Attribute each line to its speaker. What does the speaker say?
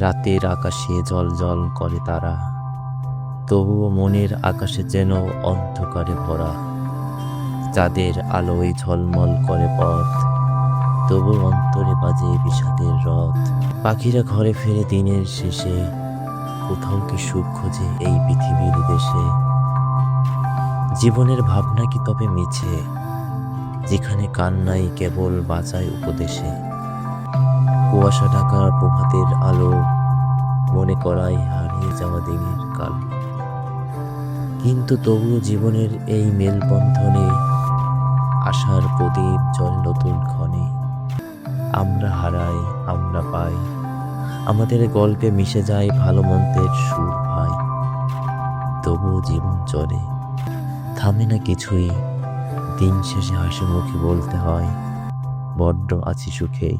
Speaker 1: রাতের আকাশে জল জল করে তারা, তবুও মনের আকাশে যেন অন্ধকারে ভরা। চাঁদের আলোয় ঝলমল করে পথ তবু অন্তরে বাজে বিষাদের রথ। পাখিরা ঘরে ফেরে দিনের শেষে, কোথাও কি সুখ খোঁজে এই পৃথিবীর দেশে? জীবনের ভাবনা কি তবে মিছে? যেখানে কান্নাই কেবল বাঁচায় উপদেশে। কুয়াশা ঢাকা প্রভাতের আলো মনে করাই হারিয়ে যাওয়া দিনের কাল। কিন্তু তবুও জীবনের এই মেলবন্ধনে আশার প্রদীপ জল নতুন ক্ষণে। আমরা হারাই, আমরা পাই। আমাদের গল্পে মিশে যায় ভালো মন্দের সুর ভাই। তবুও জীবন চলে, থামে না কিছুই। দিন শেষে হাসি মুখে বলতে হয় বড্ড আছি সুখে।